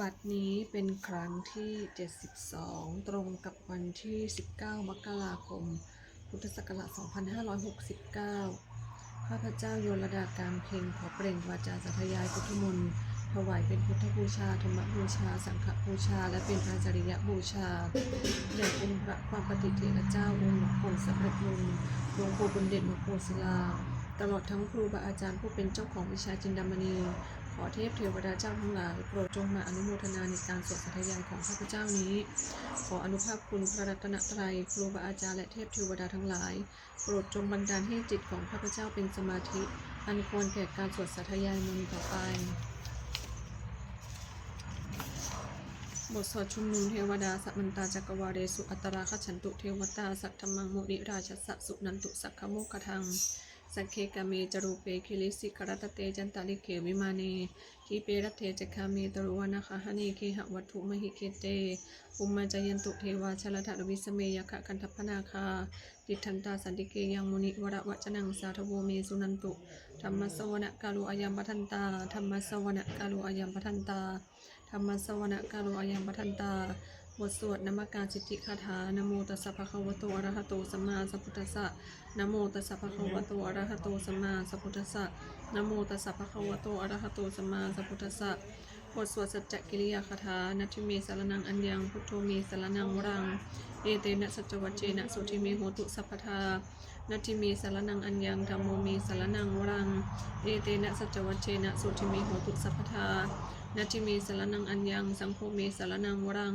บัดนี้เป็นครั้งที่ 72 ตรงกับวันที่ 19 มกราคม พุทธศักราช 2569 ข้าพเจ้าโยลดาการเพ็งขอเปล่งวาจาสัทยายพุทธมนต์ถวายเป็นพุทธบูชา ธรรมบูชา สังฆบูชา และเป็นอาจาริยบูชาแด่องค์พระความปฏิเทระเจ้าองค์หลวงปู่สำเร็จบุญหลวงปู่บุญเด่นหลวงปู่ศิลา ตลอดทั้งครูบาอาจารย์ผู้เป็นเจ้าของวิชาจินดามณี ขอเทพเทวดาเจ้าทั้งหลายโปรดจงมาอนุโมทนาในการสวดสัทยายของข้าพเจ้านี้ ขออนุภาพคุณพระรัตนตรัยครูบาอาจารย์และเทพเทวดาทั้งหลาย โปรดจงบันดาลให้จิตของข้าพเจ้าเป็นสมาธิ อันควรแก่การสวดสัทยายมนต์ต่อไปบทสวดชุมนุมเทวดาสัมมันตาจักรวาเรสุอัตตราคฉันตุเทวตาสัทธมังโมดิราชสะสุนันตุสักขโมกขทัง สังเคกาเมจรูเปคิลิสิกรตเตจันตาลิเขวิมาเนทีเปรตเทจคาเมตรุวนาคหเนเคหวัตถุมหิเคเตอุมมาจยันตุเทวาชลทะวิสเมยคะกันทัพนาคาติทันตาสันติเกยังมุนิวระวจนังสาธโวเมสุนันตุธรรมสวนกาลุอายัมปทันตาธรรมสวนกาลุอายัมปทันตาธรรมสวนกาโลอายังปทันตาบทสวดนมการสิทธิคาถานโมตัสสะภะคะวะโตอะระหะโตสัมมาสัมพุทธัสสะ นโมตัสสะภะคะวะโตอะระหะโตสัมมาสัมพุทธัสสะนโมตัสสะภะคะวะโตอะระหะโตสัมมาสัมพุทธัสสะบทสวดสัจจกิริยาคาถานัตถิเมสารนังอัญญังพุทโธเมสารนังวรัง เอเตนะสัจวัจเจนะสุทิเมโหตุสัพพทานัตถิเมสารนังอัญญังธรรมโมเมสารนังวรัง เอเตนะสัจวัจเจนะสุทิเมโหตุสัพพทานัตถิเมสารนังอัญญังสังโฆเมสารนังวรัง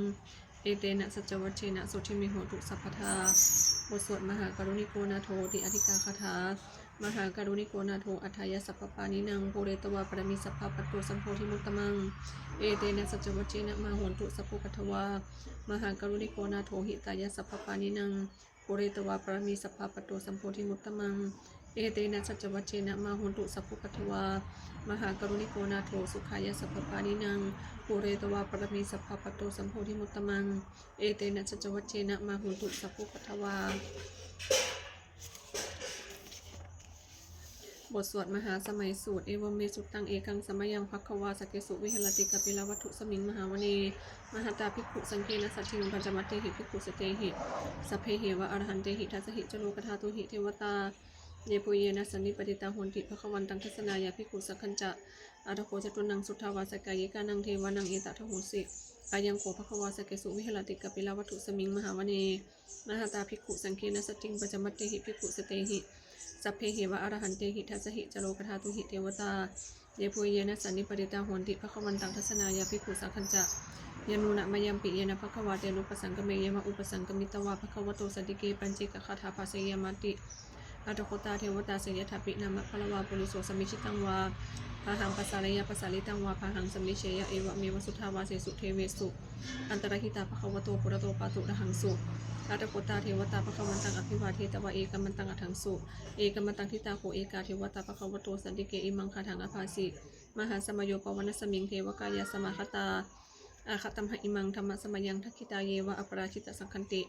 เอเตนะสัจวัชเชนะสุทิเมโหตุสัพพทา บทสวดมหากรุณิโกนาโทติอธิกาคาถามหากรุณิโกนาโทอัธยสัพพปานินังโพเรตวาปรมิสัพพะปัตโตสัมโพธิมุตตมัง เอเตนะสัจจวัชเชนะมาหนตุสัพพุปัทวามหากรุณิโกนาโทหิตายสัพพปานินังโพเรตวาปรมิสัพพะปัตโตสัมโพธิมุตตมัง เอเตนะสัจจวัชเชนะมาโหนตุสัพพุปทวามหากรุณิโกนาโทสุขายสัพพปานินังปุเรตวาปรมีสัพพปโตสัมโพธิมุตตมัง เอเตนะสัจวัชเชนะมาหุนตุสัพพุปทวาบทสวดมหาสมัยสูตร เอวเมสุตังเอกังสมยังพักควาสกเกสุวิหรติกปิลวัตุสมิงมหาวเนมหาตาภิกขุสังเกนะสัตถิงปัญจมัตเตหิภิกขุสเตหิสัพเพเหวะอรหันเตหิทัสสหิจโลกธาตุหิเทวตา เยปุเยนะสันนิปติตาหุนติภควันตังทัศนายาภิกุสักขัญจะอาทโคจตุนังสุทธาวาสกายกานังเทวานังเอตทะหุสิอายังโขภควาสเกสุวิหรติกปิลาวัตถุสมิงมหาวเนมหาตาภิกุสังเกนะสัตถิงปัจมัตเตหิภิกุสเตหิสัพเพเหวะอรหันเตหิทัสหิจโลกธาตุหิเทวตาเยปุเยนะสันนิปติตาหุนติภควันตังทัศนายาภิกุสักขัญจะยานุนะมายัมปิเยนะภควาเตนุปสังกเมยมะอุปสังกมิตวาภควโตสติเกปัญจิกคาถาภาสยามติ อัตโคตาเทวตาเสยทัปินามะพลวาปุริโสสมิชิตังวาพาหังปัสสาระยะปัสสาลิตังวาพาหังสมิเชยะเอวะเมวสุทาวาเสสุเทเวสุ อันตรหิตาภควโตปุระโตปาตุระหังสุอัตโคตาเทวตาภควันตังอภิวาเทตวะเอกมันตังอัถังสุ เอกมันตังทิตาโคเอกาเทวตาภควโตสันติเกอิมังคาถังอภาสิมหาสมโยปวันสมิงเทวกายาสมาคตาอาคตัมหะอิมังธรรมสมยังทักขิตาเยวะอปราชิตสังคันติ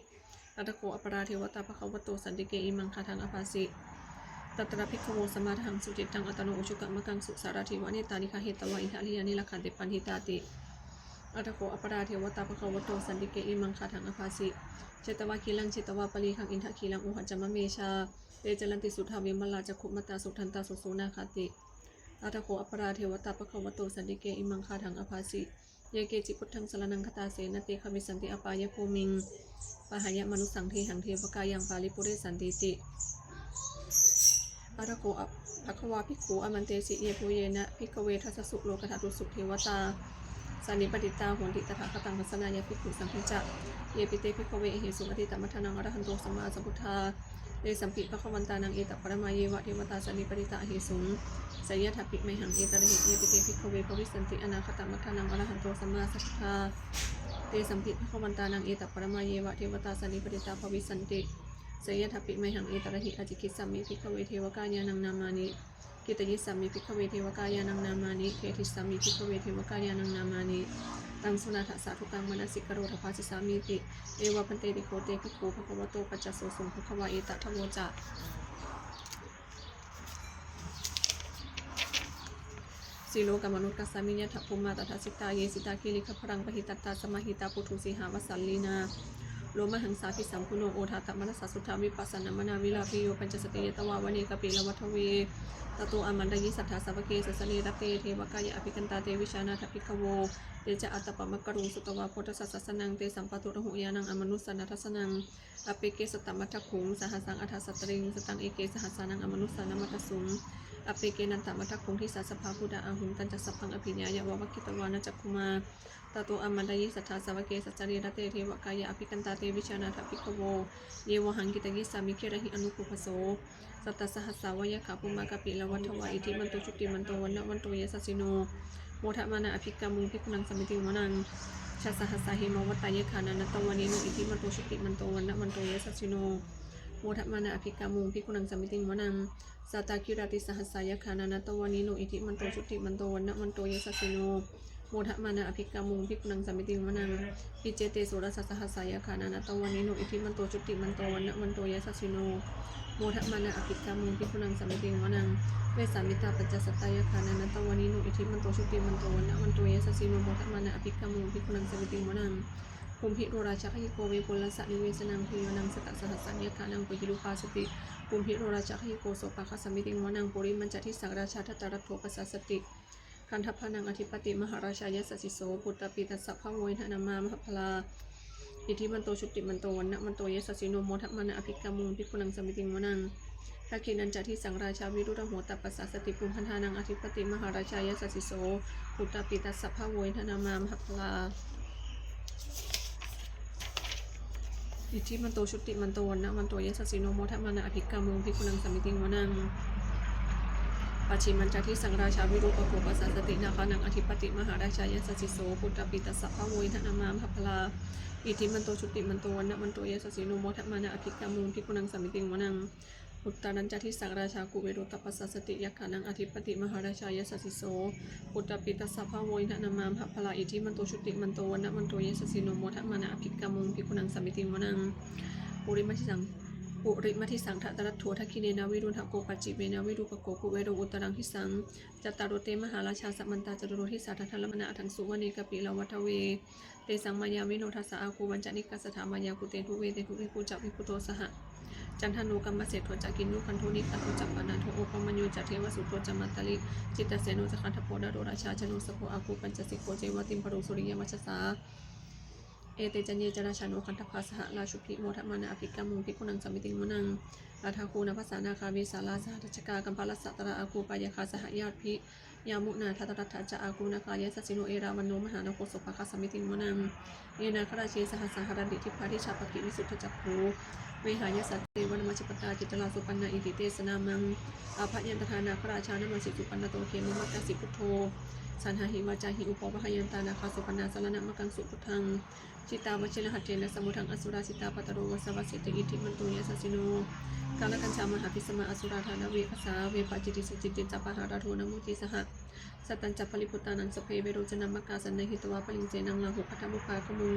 อัตโคอปราเทวตาภควโตสันติเกอิมังคาถังอภาสิตัตระพิกโวสมาทังสุจิตตังอัตโนอุชุกะมะกังสุสารทิวะเนตานิคาเหตวะอินทะลิยานิลักขันติปันหิตาติอัตโคอปราเทวตาภควโตสันติเกอิมังคาทังอภาสิเจตวะคีลังเจตวะปลีคังอินทะคีลังอุหัจจมะเมชาเตจลันติสุทาวิมลาจักขุมตตาสุทันตาสุสูนาคาติอัตโคอปราเทวตาภควโตสันติเกอิมังคาทังอภาสิ เยเกจิพุทธังสรนังคตาเสนติคามิสันติอปายภูมิงปหายะมนุสังเทหังเทวกายังปาลิปุเรสันติติอาระโกอัภควาภิกขุอมันเตสิเยปุเยนะภิกเวทัสสุโลกธาตุสุเทวตาสันนิปติตาโหนติตถาคตังทัสนายาภิกขุสัมพิจะเยปิเตภิกเวเหสุอติตมัทนังอรหันโตสัมมาสัมพุทธา เดสัมปิภควันตานังเอตปรมาเยวะเทวตาสันนิปติตาเหสุงสยทัพปิไมหังเอตระหิเยปิเตภิกขเวภวิสันติอนาคตมัทนังอรหันโตสัมมาสัมพุทธาเตสัมปิภควันตานังเอตปรมาเยวะเทวตาสันนิปติตาภวิสันติเสยทัพปิไมหังเอตระหิอจิกิสสามิพิกขเวเทวกายานังนามานิกิตยิสสามิพิกขเวเทวกายานังนามานิเคทิสสามิพิกขเวเทวกายานังนามานิ ตังสุนาถสาธุกังมนสิกโรธภาสิสามีติ เอวะพันเตติโคเตภิกขุภควโตปัจจโสสุงภควาเอตทโวจะสีโลกมนุษย์กัสสามิญญทัพพุมมาตถาสิตาเยสิตาคิริขพรังปหิตัตตาสมาหิตาปุถุสีหาวสัลลีนา โลมหังสาพิสัมพุโนโอทาตมนัสสสุทธาวิปัสสนามนาวิลาภิโยปัญจสติยตวาวเนกปิลวัทเวตโตอมันดยิสัทธาสัพเกสสเนรเตเทวกายอภิกันตาเตวิชานาถภิกขโวเตจะอัตตปะมะกรุงสุตวาโพธิสัสสนังเตสัมปตุระหุยานังอมนุสสนัทสนังอเปเกสตตมัทคุงสหัสสังอัฏฐสตริงสตังเอเกสหัสานังอมนุสสนามัทสุง อเปเกนันตมัทคุงที่สาสภาพุดาอาหุงตันจัสสพังอภิญญายะววะกิตวานจักคุมาตาโตอมันดายิสัทธาสาวเกสัจจารีรเตเทวกายะอภิกันตาเตวิชานาถภิกขโวเยวหังกิตกิสามิเคระหิอนุปุพโสสัตตสหัสสาวายะขาปุมากะปิละวัฏวาอิทิมันโตชุติมันโตวันนะวันโตเยสสสิโนโมทมานะอภิกามุงพิกุนังสมิติวนังชาสหัสสาหิมวัตตายคานานัตตวันิโนอิทิมันโตชุติมันโตวันนะมันโตเยสัสิโน โมทัมานะอภิกามุงพิกุนังสมิติงวนังสาตาคิราติสหัสสายคานานตวันิโนอิทิมันโตชุติมันโตวันะมันโตยสัสสิโนโมทัมานะอภิกามุงพิกุนังสมิติงวนังอิเจเตโสรสัสหัสสายคานานตวันิโนอิทิมันโตชุติมันโตวันะมันโตยสัสสิโนโมทัมานะอภิกามุงพิกุนังสมิติงวนังเวสามิตาปัจจสตายคานานตวันิโนอิทิมันโตชุติมันโตวันะมันโตยสัสสิโนโมทัมานะอภิกามุงพิกุนังสมิติงวนัง ภูมิพิโรราชาขยิโกเวปุลสะนิเวสนังพิโยนังสตัสสหัสสัญญาคานังปยิรุปาสติภูมิพิโรราชาขยิโกโสปะคสมิติงวนังปุริมันจทิสังราชาทัตตรัตโทปัสสสติคันทพนังอธิปติมหาราชายสสิโสปุตตปิตัสสะพะโวยธนามามหพลาอิทิมันโตชุติมันโตวันนะมันโตเยสสิโนโมทัมนะอภิกามุงพิกุนังสมิติงวนังทักขินันจทิสังราชาวิรุธโหตปัสสสติปุมพันธานังอธิปติมหาราชายสสิโสปุตตปิตัสสะพะโวยธนามามหพลา อิทธิมันโตชุติมันโตวันนะมันโตเยสสสิโนโมทมานะอภิกรรมลงพิกุณังสมิติงวนังปัจฉิมันจาที่สังราชาวิรูปโภปัสสสตินาคานังอธิปติมหาราชายสสสิโสปุตตปิตัสสะพะโวยธนามามพัพลาอิทธิมันโตชุติมันโตวันนะมันโตเยสสสิโนโมทมานะอภิกรรมลงพิกุณังสมิติงวนัง อุตตานันจาที่สังราชากุเวโรตปัสสสติยักขานังอธิปติมหาราชายสสสิโสปุตตปิตัสสะพะโวยธนามามพัพลาอิทิมันโตชุติมันโตวันะมันโตเยสสิโนโมทัมมานะอภิกามุงพิกุนังสมิติงวนังปุริมัทิสังปุริมัทิสังทะตรัตถัวทักขิเนนาวิรุณหโกปัจจิเวนาวิรุปโกกุเวโรอุตรังทิสังจัตตารโตเตมหาราชาสัมมันตาจตุโรทิสาทัทธลมนาทังสุวเนกปิลาวัทเวเตสังมายาวิโนทัสสะอาคูวันจานิกัสถามายากุเตทุเวเตทุเวกุจักวิพุโตสหะ จันทนุกรรมเศรษโทจักินุคันโทนิคันโทจักปนาโทโอปมัญญูจัตเทวสุโทจมัตตลิจิตตเสโนจักขันทโพดาโรราชาชนุสโพอาคูปัญจสิโกเจวติมปรุสุริยมัชสาเอเตจันเยจราชานุคันทภาสหราชุพิโมทมานาอภิกามุงพิกุนังสมิติงมุนังราธาคูนภาษานาคาวิสาลาสหัตชกากัมพาลสัตระอาคูปายาคาสหญาติพิยามุนาทัตตรัตถจะอาคูนาคายสัสิโนเอราวันโนมหานโคสุภคาสมิติงมุนังเยนาคราเชสหัสหรดิทิพาทิชาปกิวิสุทธจักคู วหายสัตเตวนมัจจปตาจิตลาสุปันนาอิติเตสนามังอาภยันตทานาคราชานมัสิสุปันนโตเคมุมัตสิพุทโธสันหาหิวาจาหิอุปปะหยันตานาคาสุปนาสารณะมะกังสุพุทังจิตาวชิรหัตเจนะสมุทังอสุราสิตาปัตโรวสวัสสิติอิทิมันตุยสัสสิโนกาลกัญชามหาพิสมาอสุราธานาเวภาษาเวปจิติสุจิติจัปปะหาราโทนมุติสหะสัตตัญจัปปริพุตานังสเพเวโรจนามกาสันนหิตวาปลิงเจนังลาหุพัทธมุปาขมู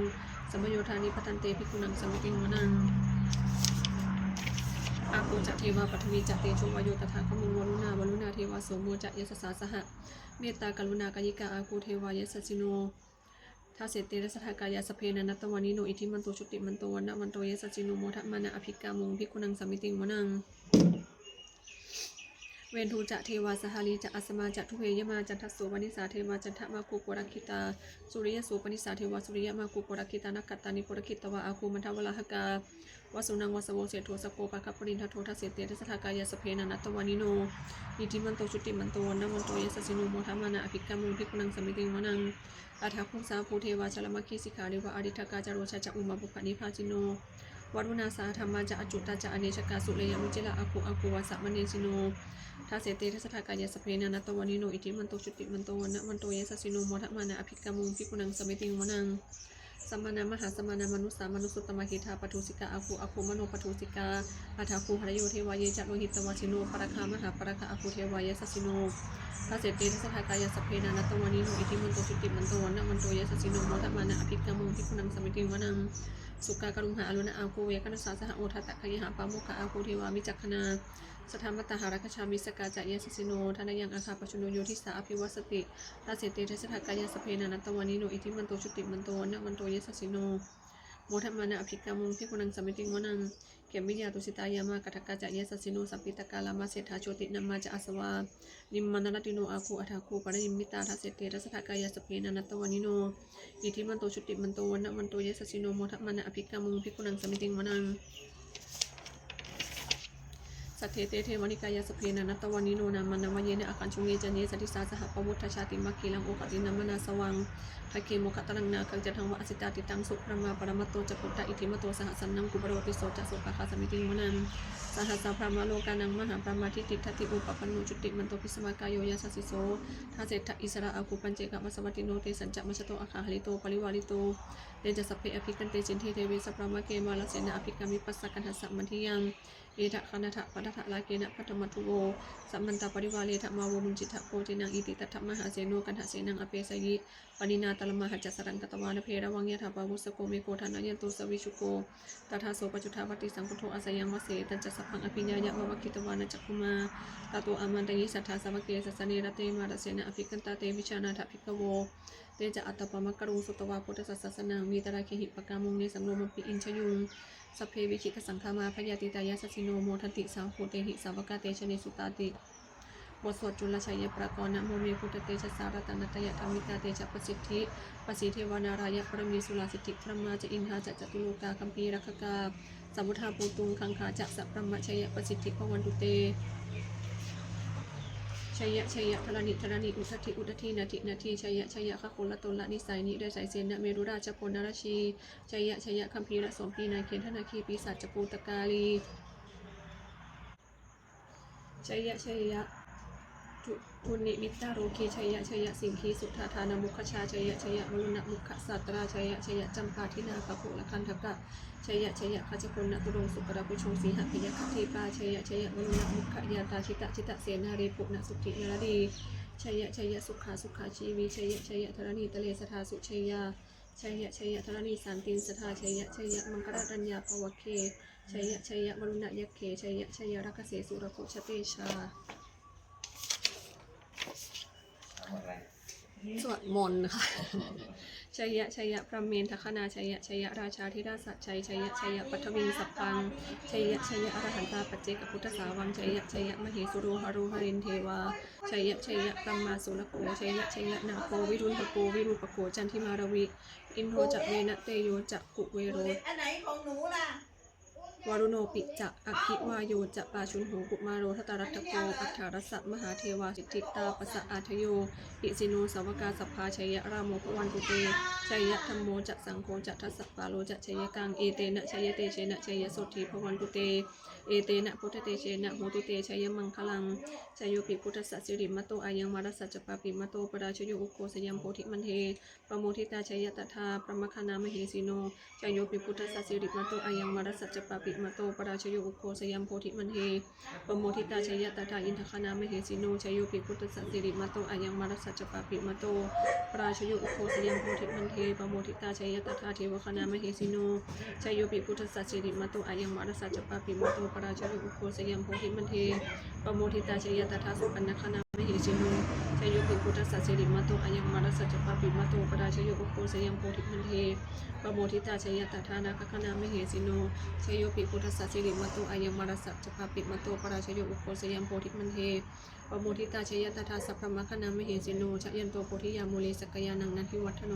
สมโยธานิปตันเตภิกุนังสมิติงวนัง อาคูจักเทวาปัทวีจักเตโชวายโยตถาขมุนวรุณาวรุณาเทวาโสโมจักยสสาสหะเมตตากรุณากายิกาอาคูเทวายสสิโนท้าเสตเตระสถากายาสเพนันตวานิโนอิทิมันโตชุติมันโตวันนะมันโตเยสสิโนโมทมานะอภิกามุงพิกุนังสมิติงวนัง เวนทูจะเทวาสหารีจะอัสมาจะทุเพยมาจันทสโสวานิสาเทวาจันทมาคุโกรักขิตาสุริยโสปนิสาเทวาสุริยมาคุโกรักขิตานักกัตตานิโกรักขิตวาอาคูมันทวลาหกา วสุนังวสโวเสโทสโกปะคัปปรินทโททัสเสเตทัสทากายสเพนันตวานิโนอิทิมันโตชุติมันโตวันนะมันโตเยสสิโนโมทะมานะอภิกามุงพิกุนังสมิติงวนังอาทาคุสาภูเทวาชลมัคคีสิกขาเรวะอดิทกาจารโรชาจะอุมาบุปนิพาจิโนวัดวนาสาธรรมาจะอจุตาจะอเนชกาสุเลยมุจิละอาคูอาคูวาสมเนสิโนทัสเสเตทัสทากายสเพนานัตตวานิโนอิทิมันโตชุติมันโตวันนะมันโตเยสสิโนโมทะมานะอภิกามุงพิกุนังสมิติงวนัง สมมานามหาสมมานามนุสสามนุสุตตมหิทาปทุสิกาอาคูอาคูมโนปทุสิกาอาทาคูหรโยเทวายจัตโลหิตวาสิโนปรคามหาปรคาอาคูเทวายสสสิโนทัสเสเตทัสทากายาสเพนานัตตวานิโนอิทิมันโตชุติมันโตวันนะมันโตยสสสิโนโมทมานะอภิกามุงพิกุนังสมิติงวนังสุกากรุงหาอรุณอาคูเวกนัสสาสหโอทัตตะคยหาปามุขะอาคูเทวามิจักขนา สถามัตหารัคชามิสกาจายสสิโนทานายังอาคาปชุโนโยทิสาอภิวัสติตาเสเตเทสถากายสเพนานัตตวานิโนอิทิมันโตชุติมันโตนะมันโตเยสสิโนโมทัมมานะอภิกามุงพิกุนังสมิติงวนังเกมวิญญาตุสิตายามากัทกาจายสสิโนสัพพิตกาลามาเศรษฐาโชตินามาจะอาสวานิมมานรติโนอาคูอัฐาคูปะนิมิตาทาเสเตเทสถากายสเพนานัตตวานิโนอิทิมันโตชุติมันโตนะมันโตเยสสิโนโมทัมมานะอภิกามุงพิกุนังสมิติงวนัง สัทเทเตเทวนิกายสเพนะนัตตวานิโนนามันนามเยนะอาคันชุงเยจันเยสัติสาสหปวุฒชาติมัคคีลังโอกตินามนาสวังภเคโมคตรังนาคังจันทังวะอสิตาติตังสุปรมาปรมัตโตจปุตตะอิทิมโตสหสันนังกุปโรติโสจัสสุปคาสมิติมนันสหัสสะพรามโลกานังมหาปรมาทิติทัติอุปปันโนจุติมันโตพิสมากายโยยาสสิโสทาเศรษฐอิสระอาคูปัญเจกมัสวัติโนเตสัญจะมัชโตอาคาหลิโตปริวาริโตเตจะสัพเพอภิกันเตจินเทเทเวสปรามะเกมาลเสนาอภิกามิปัสสกันหัสสะมันทิยัง เอทะคณทะปัทะลาเกนะพัทมัตุโวสัมมันตาปริวาเลทะมาโวมุนจิตะโพจินังอิติตัทมหาเสโนกันหะเสนังอเปสยิปนินาตลมหัจจสรังกตวานเพระวังยะถาปาวุสโกเมโกธานายันตุสวิชุโกตถาโสปจุทาวัติสังพุทโธอาสยังวเสตันจะสัพพังอภิญญายะวะวะคิตวานจักคุมาตาตุอามันตยิสัทธาสวเกสัสเนรเตมารเสนะอภิกันตาเตวิชานาถภิกขโว เตจะอัตตปมกรุงสุตวาพุทธศาสนามีตระเคหิปกามุงเนสังโลมปิอินชยุงสเพวิชิตสังฆามาพยาติตายาสสิโนโมทันติสาวโหเตหิสาวกาเตชเนสุตาติบทสวดจุลชัยปรากรณโมเมพุทธเตชะสารตนตยธรรมิตาเตชะประสิทธิปสิเทวานารายะปรมีสุลาสิทธิพระมาจะอินทาจะจตุโลกาคัมภีรักกาสัมพุทธาปูตุงคังคาจะสัพพมชยประสิทธิพวันตุเต ชัยยะชัยยะธรณิธรณิอุทธิอุทธินาทินาทีชัยยะชัยยะขคุละตนละนิสัยนิได้สายเสนะเมรุราชพลนรชีชัยยะชัยยะคัมภีระสมปีนาเขียนธนาคีปีศาจจปูตกาลีชัยยะชัยยะ ทุทุนิมิตาโรคีชัยยะชัยยะสิงคีสุทธาทานมุขชาชัยยะชัยยะมรุณมุขสัตราชัยยะชัยยะจำปาทินาภคุละคันทกะชัยยะชัยยะขจพลนตุรงสุกราปุชงสีหพิยะคัตถีปาชัยยะชัยยะมรุณมุขยาตาชิตะชิตะเสนารีปุณสุตินรดีชัยยะชัยยะสุขาสุขาชีวีชัยยะชัยยะธรณีตะเลสทาสุชัยยะชัยยะชัยยะธรณีสามตินสทาชัยยะชัยยะมังกรดัญญาภวเคชัยยะชัยยะมรุณะยักเคชัยยะชัยยะรักเสสุรกุชเตชา สวดมนต์ค่ะชัยยะชัยยะพระเมนทคนาชัยยะชัยยะราชาธิราชสัจชัยชัยยะชัยยะปัทวีสัพพังชัยยะชัยยะอรหันตาปัจเจกพุทธสาวังชัยยะชัยยะมเหสุโรหรุหรินเทวาชัยยะชัยยะพระมาสุรโกชัยยะชัยยะนาโควิรุณปโกวิรูปโกจันทิมารวีอินโทจักเวนะเตโยจักกุเวโรอันไหนของหนูล่ะ วารุโนปิจะอภิวาโยจะปาชุนหูกุมาโรทตารัตโกอัฏฐารสะมหาเทวาสิทธิตาปะสสะอาทโยอิสิโนสาวกาสัพพาชัยยะรามโมพวันตุเตชัยยะธรรมโมจะสังโฆจะทัสสะปาโลจะชัยยะกังเอเตนะชัยยะเตเชนะชัยยะโสทีพวันตุเต เอเตนะพุทธเตเชนะโหตุเตชัยยะมังคลังชัยโยปิพุทธสัสสิริมตโตอายังมารัสสัจปาปิมตโตปราชโยอุโกสยัมโพธิมันเทปโมทิตาชัยยะตถาประมคณามเหสีโนชัยโยปิพุทธสัสสิริมตโตอายังมารัสสัจจปาปิมตโตปราชโยอุโคสยัมโพธิมันเทปโมทิตาชัยยะตถาอินทคณามเหสีโนชัยโยปิพุทธสัสสิริมตโตอายังมารัสสัจจปาปิมตโตปราชโยอุโคสยัมโพธิมันเทปโมทิตาชัยยะตถาเทวคณามเหสีโนชัยโยปิพุทธสัสสิริมตโตอายังมารัสสัจจปาปิมตโตปราชโยอุโคสยัมโพธิมันเทปโมทิตาชัยยะตถาสุปันนคณา มเหสีโนชัยโยปิพุทธสัจสิริมตโตอายังมารัสสัจจปาปิมตโตปราชโยอุโคสยังโพธิมันเทปโมทิตาชยตถานาคคณามเหสิโนชโยปิพุทธสัจสิริมตุอายังมารสัจจปาปิมตุปราชโยอุโคสยังโพธิมันเทปโมทิตาชยตถาสัพพมคณามเหสิโนชยันโตโพธิยามุเลสกยานังนันทิวัฒโน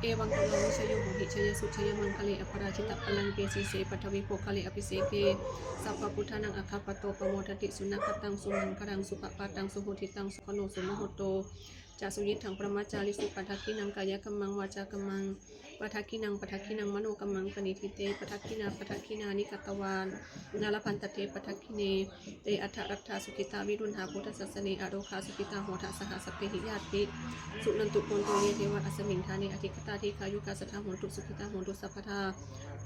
เอวังตโลชยโยโหหิชยสุชยมังคเลอภราชิตปลังเกสีเสปัทวิโภคเลอภิเสเกสัพพพุทธานังอัคคปโตปโมทติสุนัขตังสุมังครังสุปปาตังสุโหติตังสุขโนสุมโหโตจาสุยิทังประมาจาริสุปัทกินังกายกัมมังวาจากัมมัง ปัทกินังปัทกินังมโนกัมมังปณิทิเตปัทกินาปัทกินานิกตวานนาลพันตเตปัทกิเนเตอัฏฐรัตถาสุกิตาวิรุณหาพุทธสัสสเนอโรคาสุกิตาโหทสหสัพเพหิยาติสุนันตุโกนโตเยเทวะอัสมิงทาเนอธิคตาทิคายุกาสทาโหตุสุขิตาโหตุสัพพทา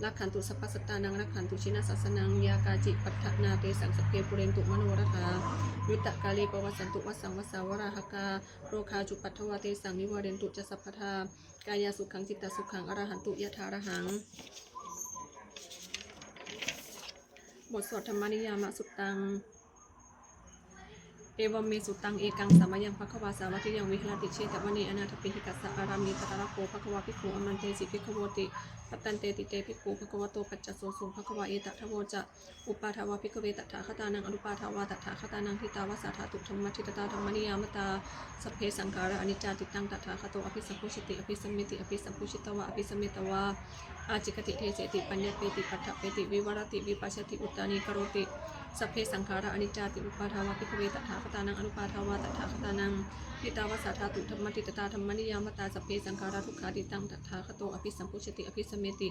ลักขันตุสัพพสตานังลักขันตุชินาสัสนังยากาจิปัฏฐนาเตสังสพเพปุเรนตุมโนรถายุตตะกาลีปวัสสันตุวัสสังวัสสาวราหกาโรคาจุปัทวาเตสังนิวาเรนตุจะสัพพทา กายาสุขังจิตตสุขังอรหันตุยะถารหัง บทสวดธรรมนิยามสุตตัง วเมสุตังเอกังสามายังภควาสาวัติยังวิหรติเชตวันเนอนาถปิหิกัสสะอารามีตตระโกภควาภิกขุอมันเตสิภิกโวติปัตตันเตติเตภิกขุภควโตปัจจโสสุภควาเอตทะโวจะอุปาทวาภิกเวตถาคตานังอนุปาทวาตถาคตานังทิตาวสาธาตุธรรมทิตตาธรรมนิยามตาสพเพสังขาระอนิจจาติตังตถาคโตอภิสัมพุชิติอภิสัมมิติอภิสัมพุชิตวะอภิสัมมิตวะอาจิกติเทเสติปัญญเปติปัฏฐเปติวิวรติวิปัสสติอุตตานิกโรติ สัพเพสังขาราอนิจจาติอุปาทาวาพิกเวตถาคตานังอนุปาทาวาตถาคตานังพิตาวาสาธาตุธรรมติตตาธรรมนิยามตาสัพเพสังขาราทุกขาติตังตถาคโตอภิสัมพุชติอภิสมเมติ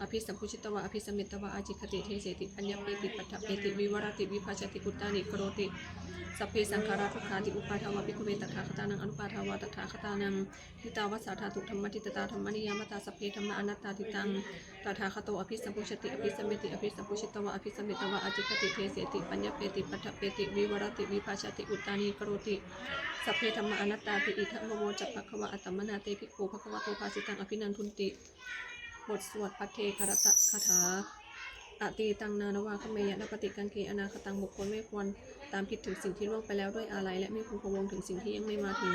อภิสัมพุชิตวะอภิสมเมตวะอาจิคติเทเสติปัญญเปติปัฏฐเปติวิวรติวิภัชติกุตตานิกรติสัพเพสังขาราทุกขาติอุปาทาวาภิกขเวตถาคตานังอนุปาทาวาตถาคตานังทิตาวาสาธาตุธรรมติตตาธรรมนิยามตาสัพเพธรรมอนัตตาติตังตถาคโตอภิสัมพุชติอภิสมเมติอภิสัมพุชิตวะอภิสมเมตวะอาจิคติเทเสติปัญญเปติปัฏฐเปติวิวรติวิภัชติอุตตานิกรติสัพเพธรรมอนัตตาติอิทัมโมจัปปะคะวะอัตตมนาเตภิกขุภควะโตภาสิตังอภินันทุนติ บทสวดพัทเทคารตะคาถาอตีตังนานวาคเมยะนปฏิกังเกอนาคตังบุคคลไม่ควรตามคิดถึงสิ่งที่ล่วงไปแล้วด้วยอาลัยและไม่พึงพวงถึงสิ่งที่ยังไม่มาถึง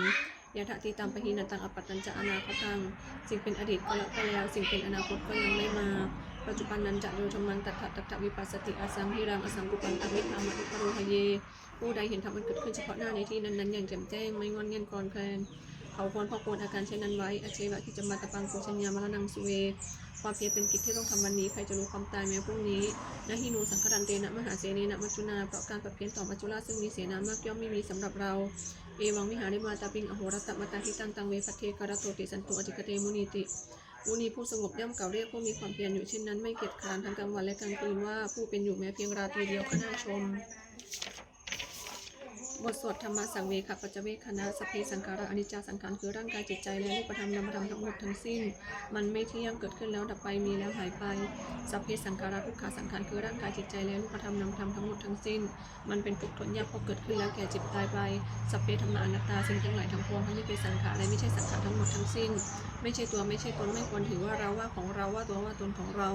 ยะถะตีตามปะหินันตังอปัตตัญจะอนาคตัง สิ่งเป็นอดีตก็แล้วไปแล้ว สิ่งเป็นอนาคตก็ยังไม่มา ปัจจุบันนันจะโยธรรมันตัทธะตัทธวิปัสสติอาสังหิรังอสังกุปันตวิธรรมะอุปโรหเย ผู้ใดเห็นธรรมมันเกิดขึ้นเฉพาะหน้าในที่นั้นๆอย่างแจ่มแจ้งไม่งอนเงียนกรอนแคลน เขาควรพอควรอาการเช่นนั้นไว้อาเชวะกิจมาตะปังโกชัญญามรณังสุเว ความเพียรเป็นกิจที่ต้องทำวันนี้ ใครจะรู้ความตายแม้พรุ่งนี้นะฮินูสังครันเตนะมหาเสนีนะมัจจุนาเพราะการปรับเพียรต่อมัจจุราชซึ่งมีเสนามากย่อมไม่มีสำหรับเรา เอวังวิหาริมาตาปิงอโหรตมตาทิตังตังเวพัทเทกรโตติสันตุอจิกเตมุนีติมุนีผู้สงบย่อมเก่าเรียกผู้มีความเพียรอยู่เช่นนั้นไม่เกียจคร้านทั้งกลางวันและกลางคืนว่าผู้เป็นอยู่แม้เพียงราตรีเดียวก็น่าชม บทสวดธรรมสังเวคปัจเวคคณะสพเพสังขาระอนิจจสังขารคือร่างกายจิตใจและรูปธรรมนามธรรมทั้งหมดทั้งสิ้น มันไม่เที่ยงเกิดขึ้นแล้วดับไปมีแล้วหายไปสพเพสังขาระทุกขาสังขารคือร่างกายจิตใจและรูปธรรมนามธรรมทั้งหมดทั้งสิ้น มันเป็นทุกข์ทนยากเพราะเกิดขึ้นแล้วแก่จิตตายไปสพเพธรรมานัตตาสิ่งทั้งหลายทั้งปวงทั้งที่เป็นสังขารและไม่ใช่สังขารทั้งหมดทั้งสิ้น ไม่ใช่ตัวไม่ใช่ตนไม่ควรถือว่าเราว่าของเราว่าตัวว่าตนของเรา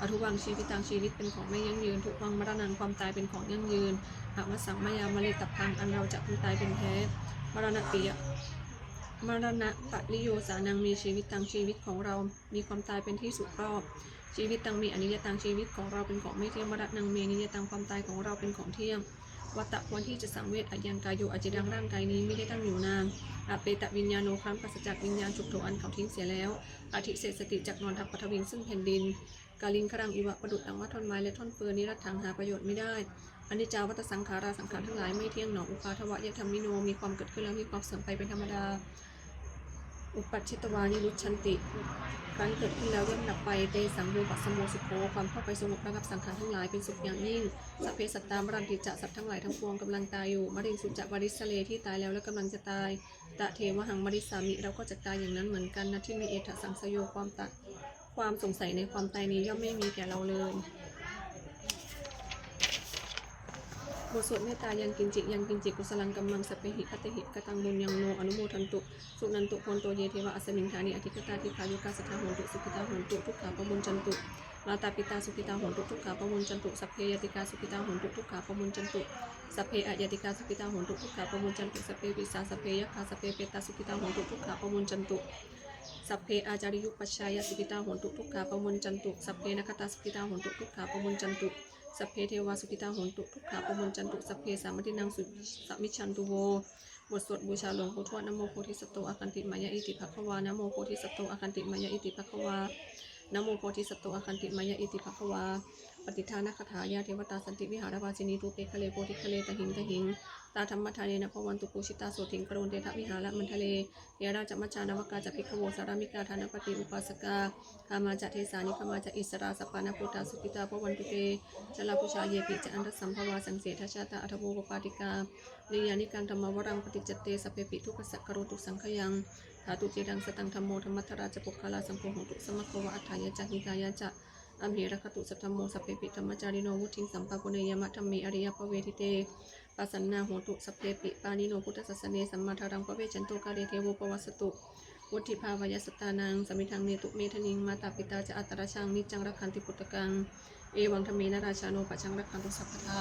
อทุวังชีวิตังชีวิตเป็นของไม่ยั่งยืน ทุกวังมรณังความตายเป็นของยั่งยืนอวสังมายามะเลตับพังอันเราจะพึงตายเป็นแท้มรณะปิยะมรณะปะริโยสานังมีชีวิตตังชีวิตของเรา มีความตายเป็นที่สุดรอบ ชีวิตตังมีอนิจตังชีวิตของเราเป็นของไม่เที่ยงมรณะนังมีอนิจตังความตายของเราเป็นของเที่ยงวัตตะควรที่จะสังเวชอายังกายโยอาจจะดังร่างกายนี้ไม่ได้ตั้งอยู่นานอาเปตะวิญญาโนครั้งปราศจากวิญญาณฉุกโถอันเขาทิ้งเสียแล้วอาทิเศสติจากนอนทับปฐวิงซึ่งแผ่นดิน กาลิงครังอิวะประดุดดังว่าท่อนไม้และท่อนเฟือนิรัตถังหาประโยชน์ไม่ได้อนิจจาวัตสังขาราสังขารทั้งหลายไม่เที่ยงหนออุปาทวะยธรรมิโนมีความเกิดขึ้นแล้วมีความเสื่อมไปเป็นธรรมดา อุปัชิตวานิรุชันติครั้นเกิดขึ้นแล้วย่อมดับไปเตสังโยปัสโมสุโภความเข้าไปสงบระงับสังขารทั้งหลายเป็นสุขอย่างยิ่งสัพเพสัตตามรันติจะสัตว์ทั้งหลายทั้งปวงกำลังตายอยู่มริสุจะวาริสเลที่ตายแล้วและกำลังจะตายตะเทวหังมริสามิเราก็จะตายอย่างนั้นเหมือนกันนะที่มีเอถสังสโยความตัด ความสงสัยในความตายนี้ย่อมไม่มีแก่เราเลยบทสวดเมตตายังกินจิยังกินจิกุสลังกัมมังสพเพหิคัตหิกตังบุญยังโนอนุโมทันตุสุนันตุโคนโตเยเทวะอัสมิงธานิอธิกตาทิคายุกาสทาโหนตุสุขิตาโหนตุทุกขาปมุญจันตุมาตาปิตาสุขิตาโหนตุทุกขาปมุญจันตุสัพเพยติกาสุขิตาโหนตุทุกขาปมุญจันตุสัพเพอะยติกาสุขิตาโหนตุทุกขาปมุญจันตุสัพเพวิสาสัพเพยคาสัพเพเปตาสุขิตาโหนตุทุกขาปมุญจันตุ สัพเพอาจาริยุปัชชายสุกิตาโหนตุทุกขาปมุญจันตุสัพเพนคตาสุกิตาโหนตุทุกขาปมุญจันตุสัพเพเทวาสุกิตาโหนตุทุกขาปมุญจันตุสัพเพสามตินังสุสมิชันตุโวบทสวดบูชาหลวงปู่ทวดนะโมโพธิสัตโตอาคันติมายะอิติภควานะโมโพธิสัตโตอาคันติมายะอิติภควานะโมโพธิสัตโตอาคันติมายะอิติภควาปฏิทานคาถายาเทวตาสันติวิหารวาสินีรูเปคะเลโพธิคะเลตหิงตหิง ตาธรรมทานเนนะพวันตุปูชิตาโสถิงกรุณเดทวิหารมันทะเลเยราจมัจจานวกาจะพิกขโวสารามิกาธานปฏิอุปาสกาคามาจะเทสานิคามาจะอิสราสปานาพุทธาสุกิตาพวันตุเตจลาพุชาเยปิจะอันตสัมภวาสังเสทชาตาอัทโวปปาติกาเลียานิกังธรรมวรังปฏิจเตสเพปิทุกขสักกโรตุสังขยังธาตุเจดังสตังธรรมโมธรรมัทราจะปุคคลาสัมโพหตุสมัคควะอัฏฐายจะหิกายจะอัมเหรคตุสัทธมโมสัพเพปิธรรมจาริโนวุทิงสัมปะปุเนยมะธรรมีอริยปเวทิเต ปัสสันนาโหตุสเพปิปานิโนพุทธศาสเนสัมมาทารังพระเวชันโตกาเรเทโวปวัสตุวุฒิภาวยสตานังสมิทังเนตุเมทนิงมาตาปิตาจะอัตตรชังนิจังรักขันติปุตตะกัง เอวังธรรมนาราชาโนปะชังรักขันตุสัพพทา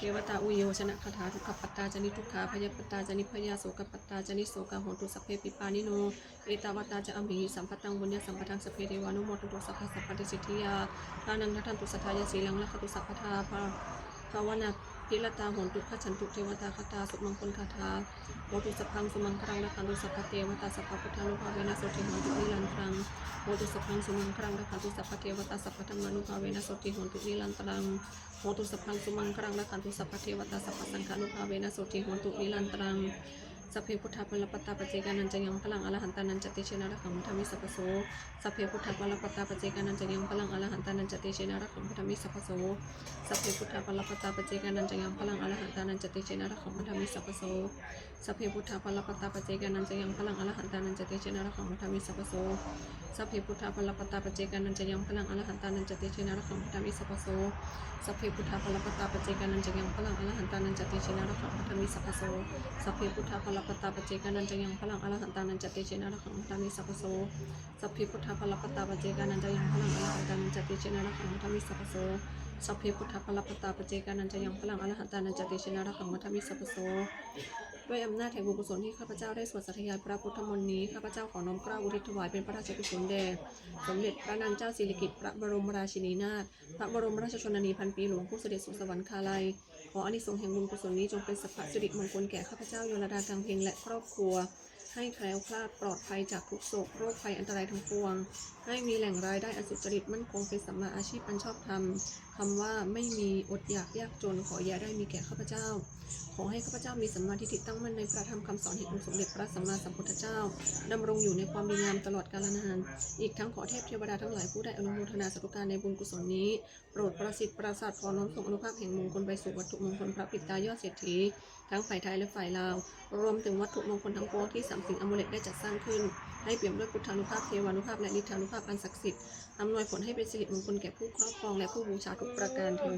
เทวตาอุโยชนะคาถาทุกขปัตตาจนิทุกขาพยาปัตตาจนิพยาโสกปัตตาจนิโสกาโหตุสัพเพปิปานิโน เอตาวตาจะอมหิสัมปตังบุญญาสัมปทังสพเพเทวานุโมตุตุสัพพสัพพติสิทธิยาทานังทัทันตุสัทธายาสีลังละคตุสัพพทาภาภาวนา กิลตาหนตุขฉันตุเทวตาคตาสุมังคลคาถาโมตุสัพพังสุมังครังละคันตุสัพพะเทวตาสัพพะพุทธานุภาเวนะโสติหนตุนิลันตรังโมตุสัพพังสุมังครังละคันตุสัพพะเทวตาสัพพธรรมานุภาเวนะโสติหนตุนิลันตรังโมตุสัพพังสุมังครังละคันตุสัพพะเทวตาสัพพสังฆานุภาเวนะโสติหนตุนิลันตรัง สัพเพพุทธาพลปตตาปเจกานันจะยังพลังอรหันตานันจติเชนะระขังพุทธมิสัพโสสัพเพพุทธาพลปตตาปเจกานันจะยังพลังอรหันตานันจติเชนะระขังพุทธมิสัพโสสัพเพพุทธาพลปตตาปเจกานันจะยังพลังอรหันตานันจติเชนะระขังพุทธมิสัพโส สัพเพพุทธาพลปตาปเจกานันจะยังพลังอรหันตานันจติเชนะระขังพุทธมิสัพโสสัพเพพุทธาพลปตาปเจกานันจะยังพลังอรหันตานันจติเชนะระขังพุทธมิสัพโสสัพเพพุทธาพลปตาปเจกานันจะยังพลังอรหันตานันจติเชนะระขังพัทธมิสัพโสสัพเพพุทธาพลปตาปเจกานันจะยังพลังอรหันตานันจติเชนะระขังพัทธมิสัพโสสัพเพพุทธาพลปตาปเจกานันจะยังพลังอรหันตานันจติเชนะระขังพัทธมิสัพโสสัพเพพุทธาพลปตาปเจกานันจะยังพลังอรหันตานันจติเชนะระขังพัทธมิสัพโส ด้วยอำนาจแห่งบุญกุศลที่ข้าพเจ้าได้สวดสัตยายพระพุทธมนต์นี้ข้าพเจ้าขอน้อมเกล้าอุทิศถวายเป็นพระราชกุศลแด่สมเด็จพระนางเจ้าสิริกิติ์พระบรมราชินีนาถพระบรมราชชนนีพันปีหลวงผู้เสด็จสู่สวรรคาลัยขออานิสงส์แห่งบุญกุศลนี้จงเป็นสัพพสิริมงคลแก่ข้าพเจ้าโยลดากังเพลงและครอบครัว ให้แคล้วคลาดปลอดภัยจากทุกโศกโรคภัยอันตรายทั้งปวง ให้มีแหล่งรายได้อสุจริตมั่นคงเป็นสัมมาอาชีพอันชอบธรรมคำว่าไม่มีอดอยากยากจนขออย่าได้มีแก่ข้าพเจ้า ขอให้ข้าพเจ้ามีสัมมาทิฏฐิตั้งมั่นในพระธรรมคำสอนแห่งองค์สมเด็จพระสัมมาสัมพุทธเจ้าดำรงอยู่ในความดีงามตลอดกาลนาน อีกทั้งขอเทพเทวดาทั้งหลายผู้ได้อนุโมทนาสาธุการในบุญกุศลนี้ โปรดประสิทธิ์ประสาทขอน้อมส่งอนุภาพแห่งมงคลไปสู่วัตถุมงคลพระปิตายอดเศรษฐี ทั้งฝ่ายไทยและฝ่ายลาว รวมถึงวัตถุมงคลทั้งปวงที่สามสิ่งอมุเลตได้จัดสร้างขึ้น ให้เปี่ยมด้วยพุทธานุภาพเทวานุภาพและนิทานุภาพอันศักดิ์สิทธิ์อำนวยผลให้เป็นสิริมงคลแก่ผู้ครอบครองและผู้บูชาทุกประการเทอ